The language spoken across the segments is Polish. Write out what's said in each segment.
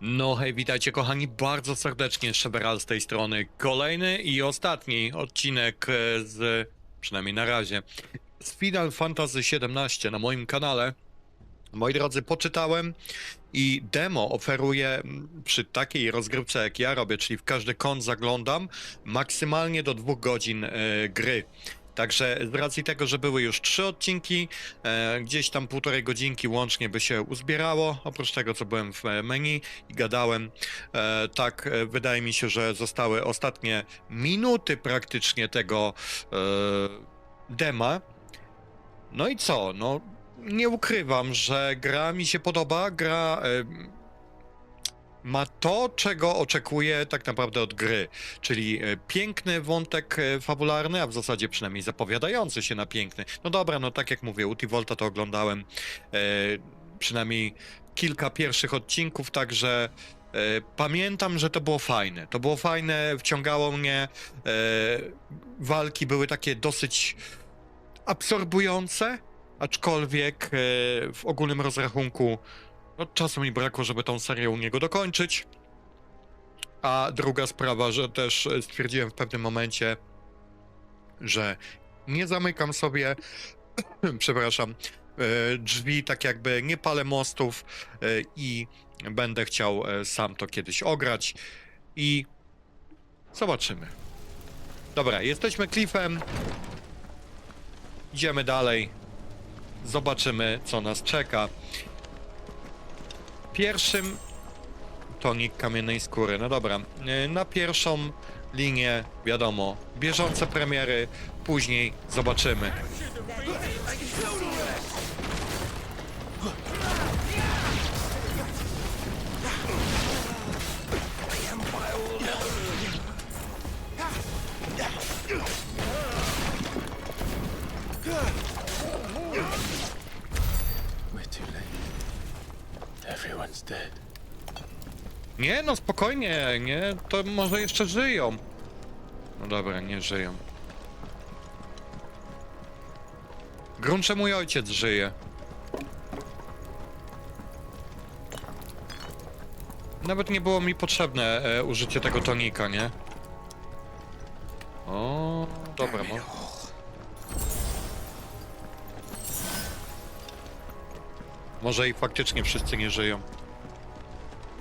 No hej, witajcie kochani bardzo serdecznie, Szeberal z tej strony. Kolejny i ostatni odcinek e, z, przynajmniej na razie, z Final Fantasy XVII na moim kanale. Moi drodzy, poczytałem i demo oferuje przy takiej rozgrywce jak ja robię, czyli w każdy kąt zaglądam, maksymalnie do dwóch godzin e, gry. Także z racji tego, że były już trzy odcinki, e, gdzieś tam półtorej godzinki łącznie by się uzbierało, oprócz tego co byłem w menu i gadałem, e, tak e, wydaje mi się, że zostały ostatnie minuty praktycznie tego e, dema. No i co? No nie ukrywam, że gra mi się podoba, gra e, ma to, czego oczekuję tak naprawdę od gry, czyli e, piękny wątek e, fabularny, a w zasadzie przynajmniej zapowiadający się na piękny. No dobra, no tak jak mówię, Utivolta to oglądałem e, przynajmniej kilka pierwszych odcinków, także e, pamiętam, że to było fajne. To było fajne, wciągało mnie. E, walki były takie dosyć absorbujące, aczkolwiek e, w ogólnym rozrachunku no, czasu mi brakło, żeby tą serię u niego dokończyć. A druga sprawa, że też e, stwierdziłem w pewnym momencie, że nie zamykam sobie, przepraszam, e, drzwi, tak jakby nie palę mostów e, i będę chciał sam to kiedyś ograć i zobaczymy. Dobra, jesteśmy Cliffem. Idziemy dalej. Zobaczymy, co nas czeka. Pierwszym tonik kamiennej skóry. No dobra, y, na pierwszą linię, wiadomo, bieżące premiery, później zobaczymy. Dead. Nie, no spokojnie, nie, to może jeszcze żyją. No dobra, nie żyją. Gruncze mój ojciec żyje. Nawet nie było mi potrzebne e, użycie tego tonika, nie? O, dobra, mo Może i faktycznie wszyscy nie żyją.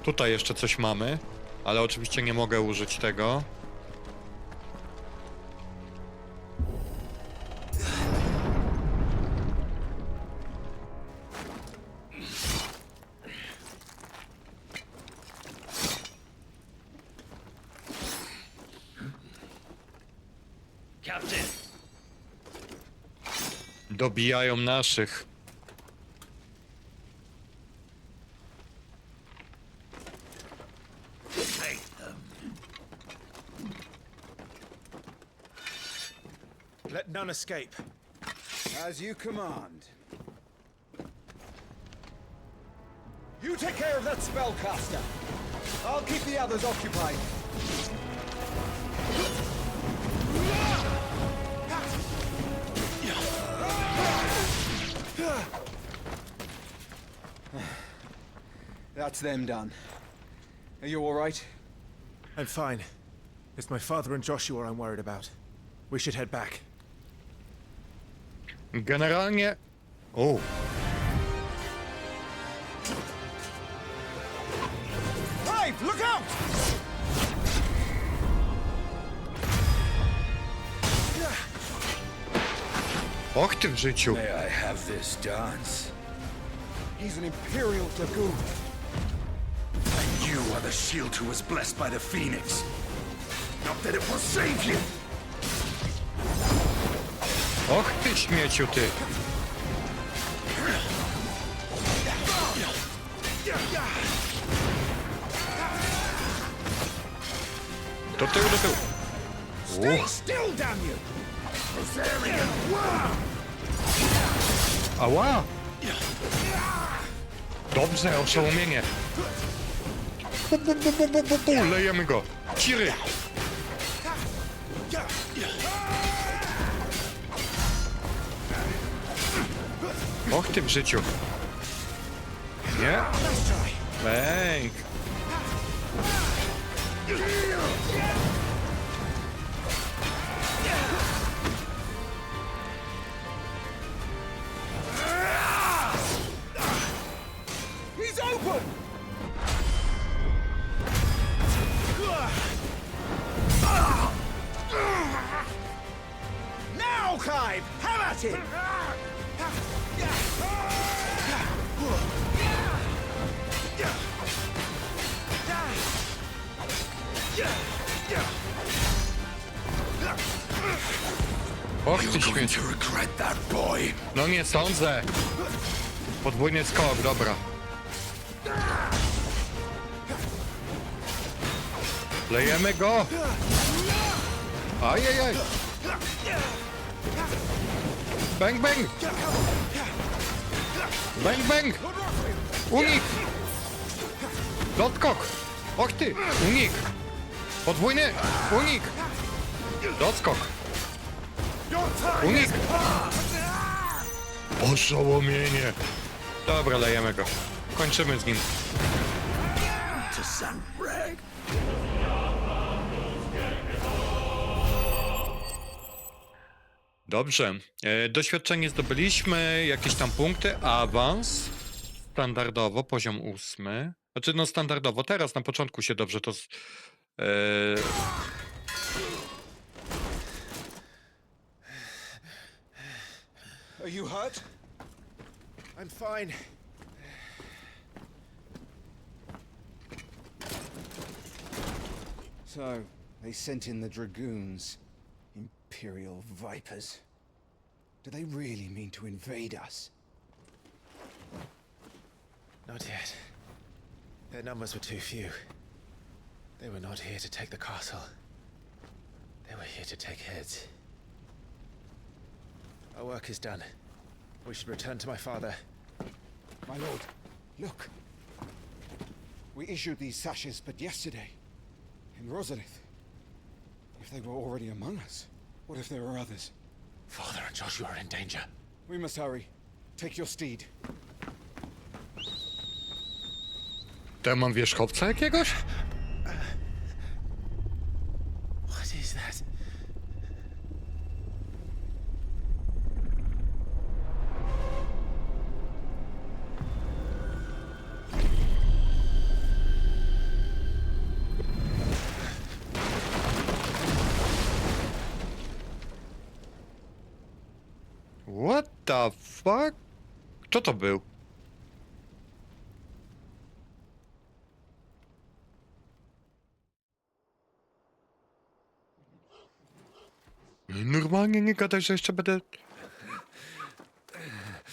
Tutaj jeszcze coś mamy, ale oczywiście nie mogę użyć tego. Dobijają naszych. None escape. As you command. You take care of that spellcaster. I'll keep the others occupied. That's them done. Are you all right? I'm fine. It's my father and Joshua I'm worried about. We should head back. Generalnie. O, oh. Brave, look out! och ty w życiu. May I have this dance? He's an Imperial Dragoon. And you are the shield who was blessed by the Phoenix. Not that it will save you. Och ty śmieciu ty. Do tyłu, do tyłu. Uch, ała. Dobrze, oszołomienie. Bu, bu, bu, bu, bu, bu, bu, lejemy go. Ciry. Och ty w życiu. Nie? Bęk. Now, Clive! Have at it! Och ty boy. No nie sądzę. Podwójny skok, dobra. Lejemy go. Ajajaj. Bang, bang. Bang, bang. Unik. Dotkok. Och ty, unik. Podwójny, unik. Doskok. Unik. Oszołomienie. Dobra, lejemy go. Kończymy z nim. Dobrze. E, doświadczenie zdobyliśmy, jakieś tam punkty, awans. Standardowo, poziom ósmy. Znaczy, no standardowo, teraz na początku się dobrze to... E, Are you hurt? I'm fine. So, they sent in the dragoons. Imperial vipers. Do they really mean to invade us? Not yet. Their numbers were too few. They were not here to take the castle. They were here to take heads. Our work is done. We should return to my father. My lord, look. We issued these sashes but yesterday. In Rosalith. If they were already among us, what if there were others? Father and Joshua are in danger. We must hurry. Take your steed. to ja mam wierzchowca jakiegoś? To był? Normalnie nie gadaj, że jeszcze będę...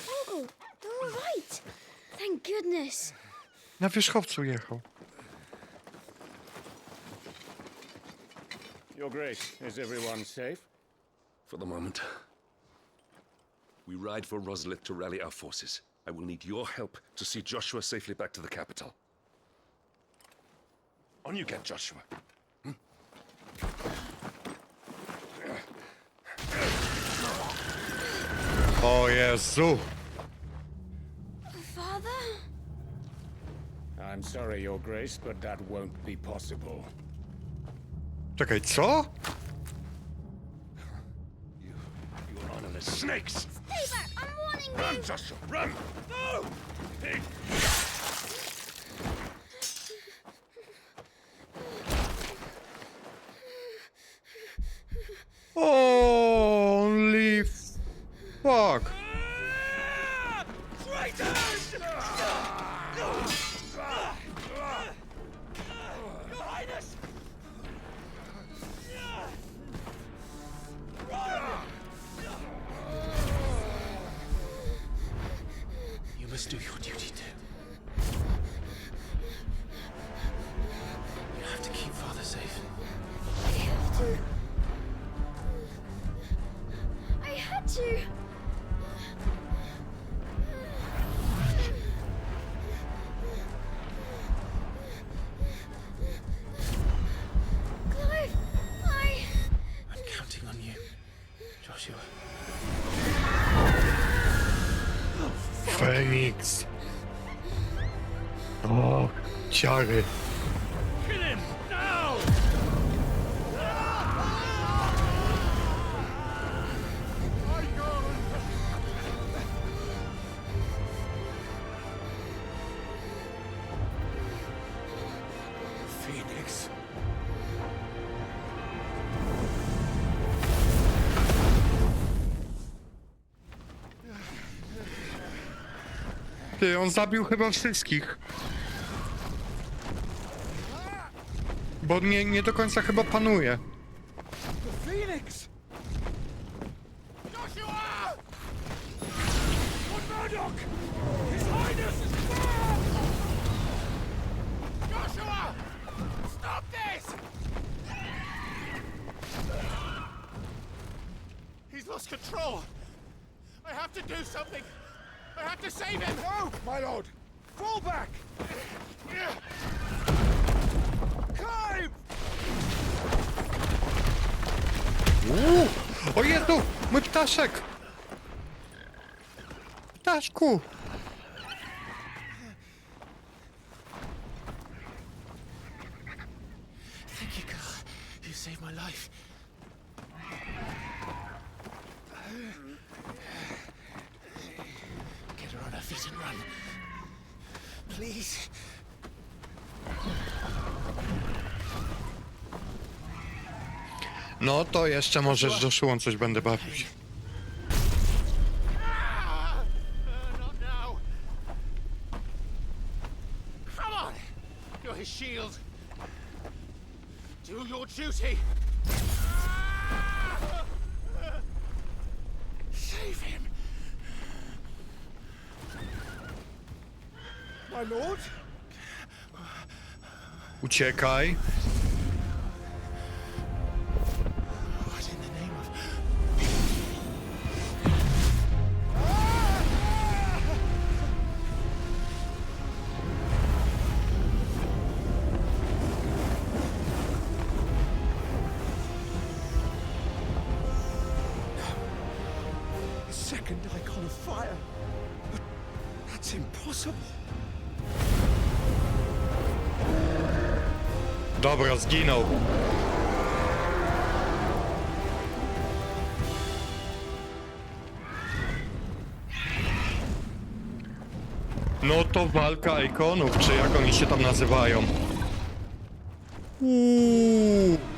Oh, they're all right. Thank goodness. Na wierzchowcu jechał. Your Grace, is everyone safe? For the moment. We ride for Rosalith to rally our forces. I will need your help to see Joshua safely back to the capital. On you get, Joshua. Hmm? Oh, o Jezu! Father? I'm sorry, Your Grace, but that won't be possible. Czekaj, co? You honorless snakes! Stay back! I'm warning Run, you! Joshua, run! No! Pig! Feniks! O, oh, ciary. On zabił chyba wszystkich. Bo nie, nie do końca chyba panuje. Control. I have to do something. I have to save him. No, my lord. Fall back. Climb! Uuu, o Jezu, mój ptaszek! Ptaszku! To jeszcze może z Joshuą coś będę bawił się. Not now. Come on. You're his shield. Do your duty. Save him. My lord? Uciekaj. Dobra, zginął. No to walka ikonów, czy jak oni się tam nazywają. Uuu.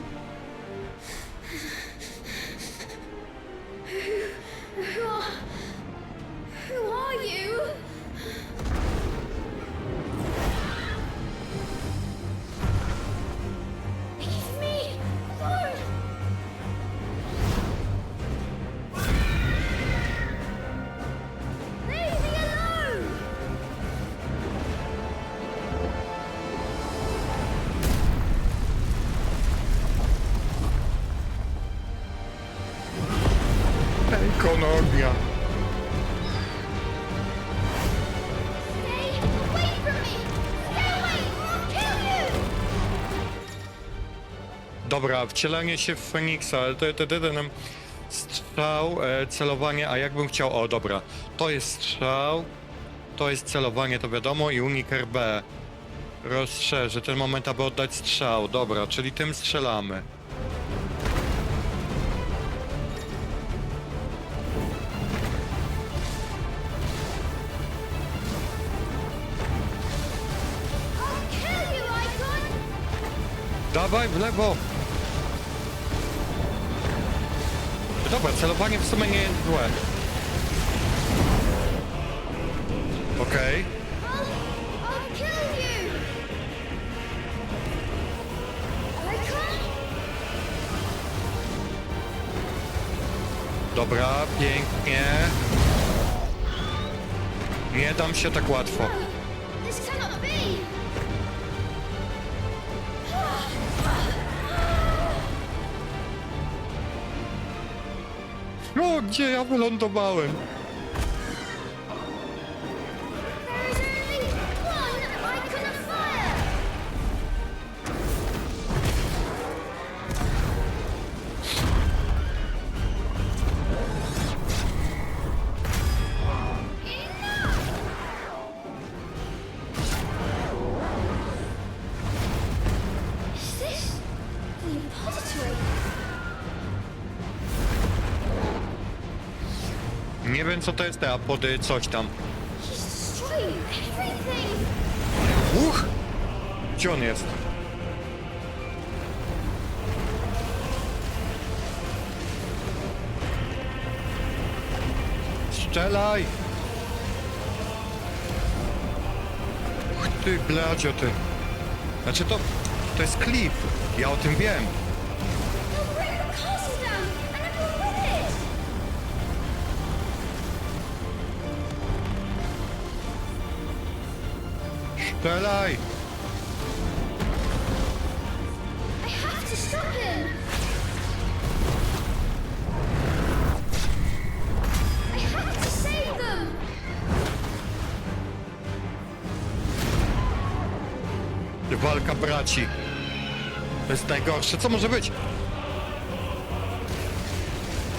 Dobra, wcielenie się w Feniksa, ale to, to, nam strzał, e, celowanie, a jakbym chciał, o dobra, to jest strzał, to jest celowanie, to wiadomo i unik RB. Rozszerzy ten moment, aby oddać strzał, dobra, czyli tym strzelamy. Dawaj w lewo! Dobra, celowanie w sumie nie jest złe. Okej. I'll, I'll kill you! Icon? Dobra, pięknie. Nie dam się tak łatwo. This cannot be! No, gdzie ja wylądowałem? Co to jest te apody, coś tam. Uch! Gdzie on jest? Strzelaj! Uch ty, blacio ty. Znaczy to... to jest klip. Ja o tym wiem. Strzelaj! I have to stop him. I have to save them. Walka braci. To jest najgorsze. Co może być?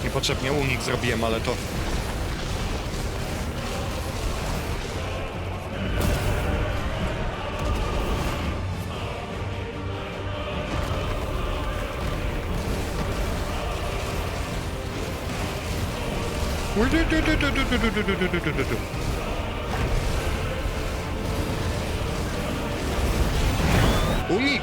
Niepotrzebnie unik zrobiłem, ale to... Unik!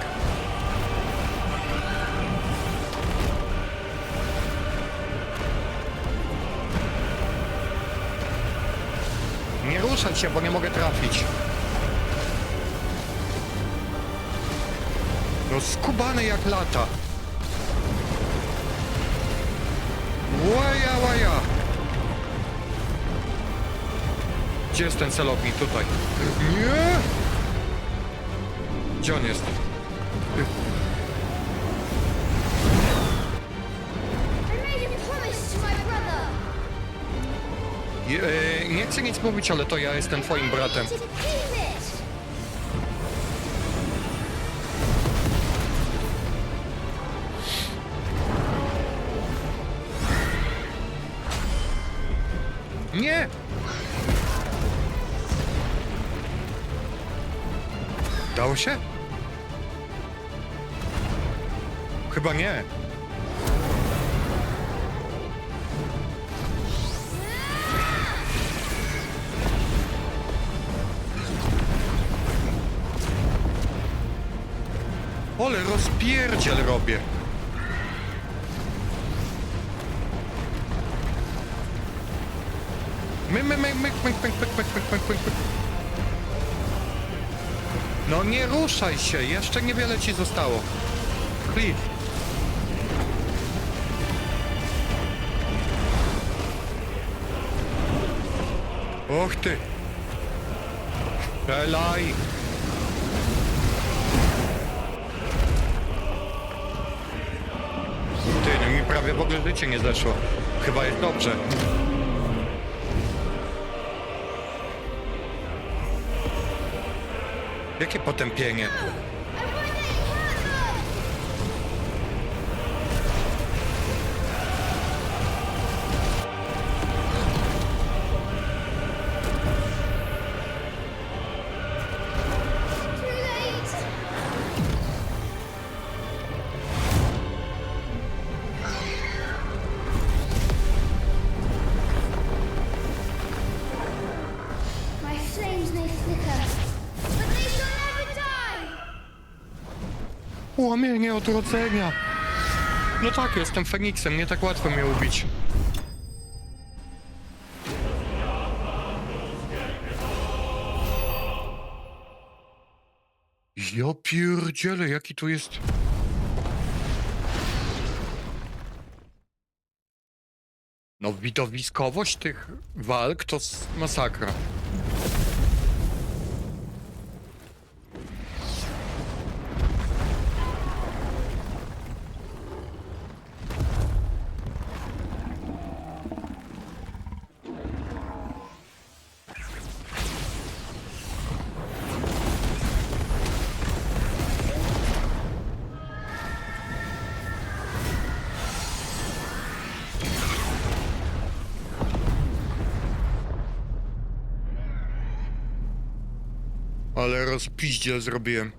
Nie ruszać się, bo nie mogę trafić. No skubany jak lata. Gdzie jest ten celownik? Tutaj. Nie! Gdzie on jest? I made a promise to my brother. Je, e, nie chcę nic mówić, ale to ja jestem twoim bratem. To. Się? Chyba nie. Ole rozpierdziel robię. My, my, my, my, my, my, my, my, my, my, my. No nie ruszaj się, jeszcze niewiele ci zostało. Cliff. Och ty. Strzelaj. Ty, no mi prawie w ogóle życie nie zeszło. Chyba jest dobrze. Jakie potępienie? Flames, they flee. Łamienie odrodzenia. No tak, jestem Feniksem, nie tak łatwo mnie ubić. Ja pierdzielę, jaki tu jest... No widowiskowość tych walk to masakra. ale rozpiździel zrobiłem.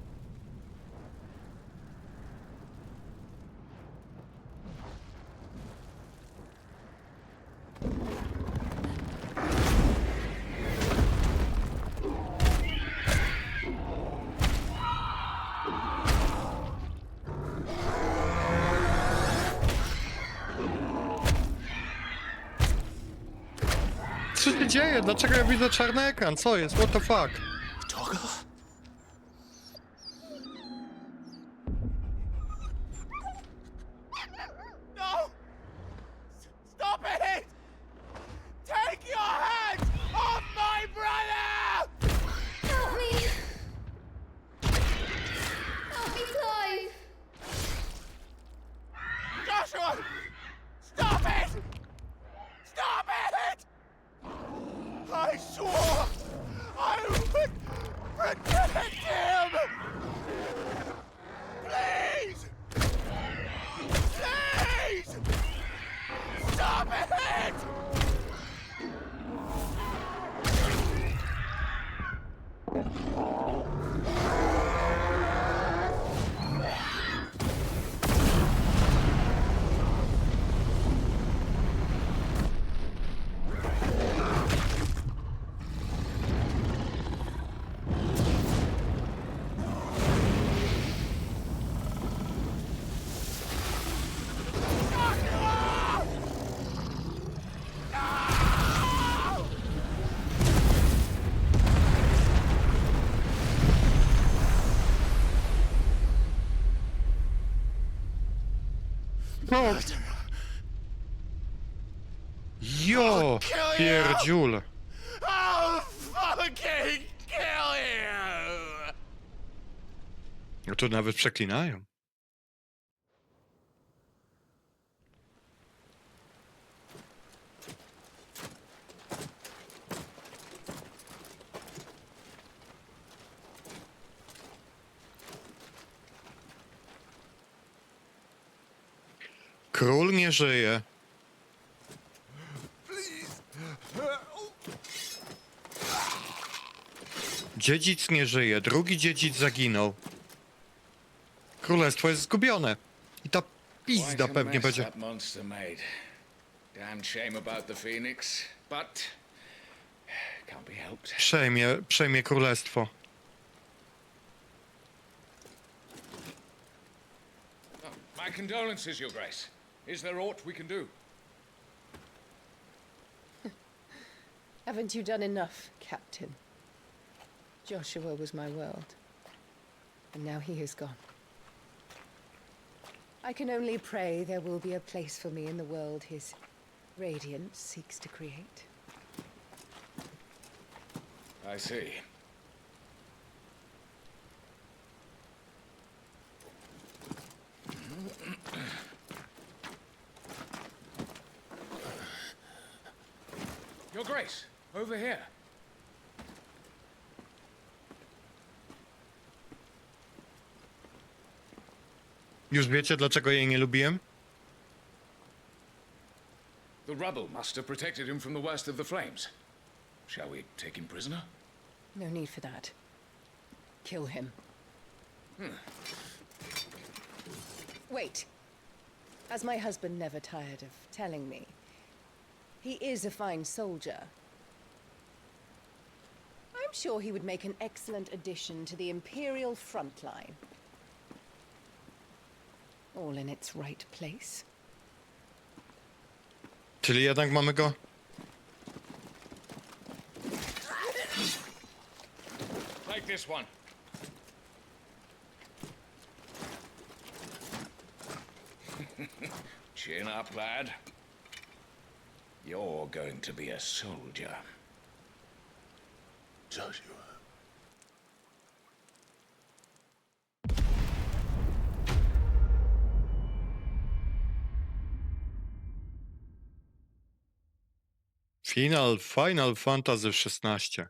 Co się dzieje? Dlaczego ja widzę czarny ekran? Co jest? What the fuck? No. Jo! Pierdziul. I'll fucking kill you! No to nawet przeklinają. Król nie żyje. Dziedzic nie żyje, drugi dziedzic zaginął. Królestwo jest zgubione. I ta pizda pewnie będzie. Przejmie, przejmie królestwo. My condolences, Your Grace. Is there aught we can do? Haven't you done enough, Captain? Joshua was my world. And now he is gone. I can only pray there will be a place for me in the world his radiance seeks to create. I see. Your Grace, over here. Już wiecie, dlaczego jej nie lubiłem? The rubble must have protected him from the worst of the flames. Shall we take him prisoner? No need for that. Kill him. Hmm. Wait. As my husband never tired of telling me, he is a fine soldier. I'm sure he would make an excellent addition to the Imperial front line. All in its right place. Czyli jednak mamy go. Take this one. Chin up, lad. You're going to be a soldier. Joshua. Final, Final Fantasy XVI.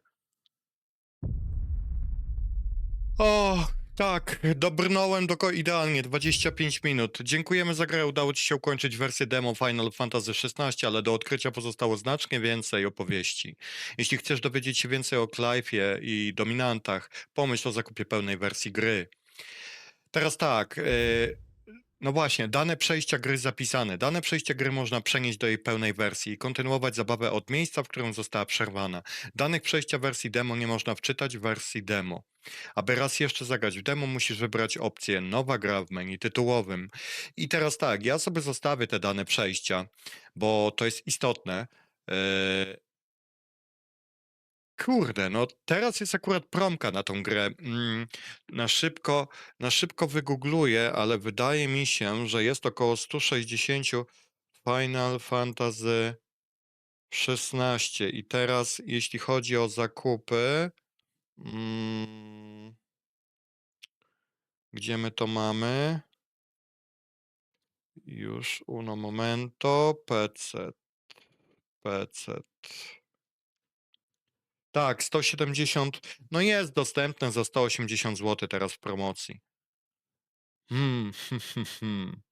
O, tak, dobrnąłem do idealnie, 25 minut. Dziękujemy za grę, udało Ci się ukończyć wersję demo Final Fantasy XVI, ale do odkrycia pozostało znacznie więcej opowieści. Jeśli chcesz dowiedzieć się więcej o Clive'ie i dominantach, pomyśl o zakupie pełnej wersji gry. Teraz tak, yy, no właśnie, dane przejścia gry zapisane. Dane przejścia gry można przenieść do jej pełnej wersji i kontynuować zabawę od miejsca, w którym została przerwana. Danych przejścia wersji demo nie można wczytać w wersji demo. Aby raz jeszcze zagrać w demo, musisz wybrać opcję nowa gra w menu tytułowym. I teraz tak, ja sobie zostawię te dane przejścia, bo to jest istotne. Yy, Kurde, no teraz jest akurat promka na tą grę. Mm, na szybko, na szybko wygoogluję, ale wydaje mi się, że jest około 160 Final Fantasy 16. I teraz, jeśli chodzi o zakupy, mm, gdzie my to mamy? Już uno momento, PC, PC. Tak, 170. No jest dostępne za 180 zł teraz w promocji. Hmm, hmm, hmm, hmm.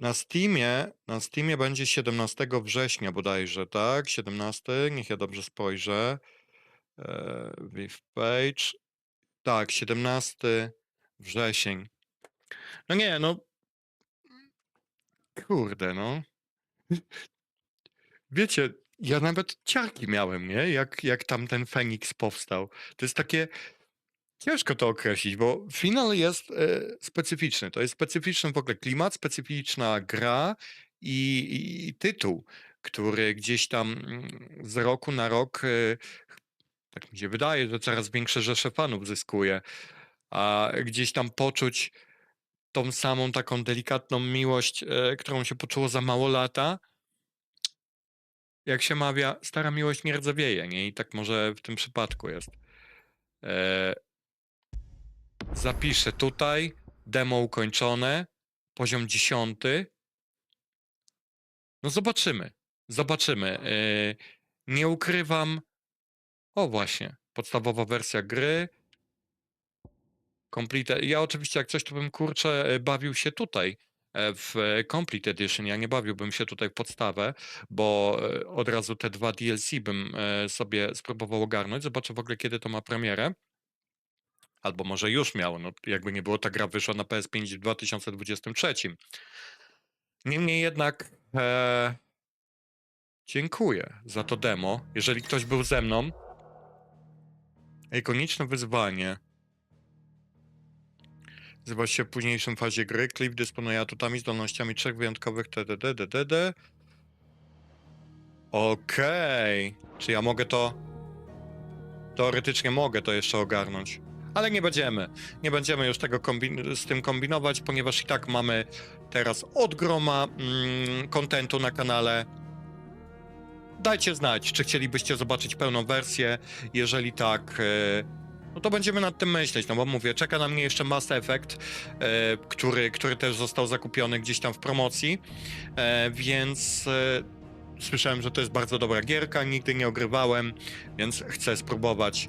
Na Steamie, na Steamie będzie 17 września bodajże, tak? 17, niech ja dobrze spojrzę. E, Viv Page. Tak, 17 wrzesień. No nie, no. Kurde, no. Wiecie, ja nawet ciarki miałem, nie? Jak, jak tam ten Feniks powstał. To jest takie. Ciężko to określić, bo finał jest e, specyficzny. To jest specyficzny w ogóle klimat, specyficzna gra i, i, i tytuł, który gdzieś tam mm, z roku na rok, e, tak mi się wydaje, że coraz większe rzesze fanów zyskuje. A gdzieś tam poczuć tą samą taką delikatną miłość, e, którą się poczuło za mało lata. Jak się mawia, stara miłość nie rdzewieje, nie? I tak może w tym przypadku jest. E, zapiszę tutaj, demo ukończone, poziom 10. No zobaczymy, zobaczymy. E, nie ukrywam, o właśnie, podstawowa wersja gry, Complete. Ja oczywiście jak coś to bym kurczę e, bawił się tutaj w e, Complete Edition. Ja nie bawiłbym się tutaj w podstawę, bo e, od razu te dwa DLC bym e, sobie spróbował ogarnąć. Zobaczę w ogóle kiedy to ma premierę. Albo może już miało, no jakby nie było, ta gra wyszła na PS5 w 2023. Niemniej jednak e, dziękuję za to demo. Jeżeli ktoś był ze mną, ikoniczne wyzwanie. Się w późniejszym fazie gry. Cliff dysponuje atutami, zdolnościami trzech wyjątkowych TDD, DDD. Okej. Czy ja mogę to... Teoretycznie mogę to jeszcze ogarnąć. Ale nie będziemy. Nie będziemy już tego z tym kombinować, ponieważ i tak mamy teraz od groma mm, kontentu na kanale. Dajcie znać, czy chcielibyście zobaczyć pełną wersję. Jeżeli tak, e, no to będziemy nad tym myśleć, no bo mówię, czeka na mnie jeszcze Mass Effect, e, który, który też został zakupiony gdzieś tam w promocji, e, więc e, słyszałem, że to jest bardzo dobra gierka, nigdy nie ogrywałem, więc chcę spróbować.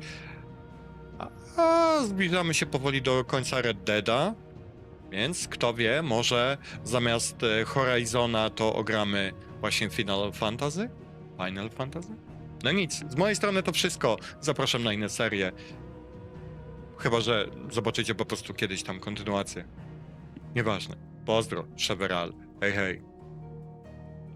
A, a zbliżamy się powoli do końca Red Deada, więc kto wie, może zamiast e, Horizona to ogramy właśnie Final Fantasy? Final Fantasy? No nic, z mojej strony to wszystko. Zapraszam na inne serie. Chyba, że zobaczycie po prostu kiedyś tam kontynuację. Nieważne. Pozdro, Cheveral. Hej, hej.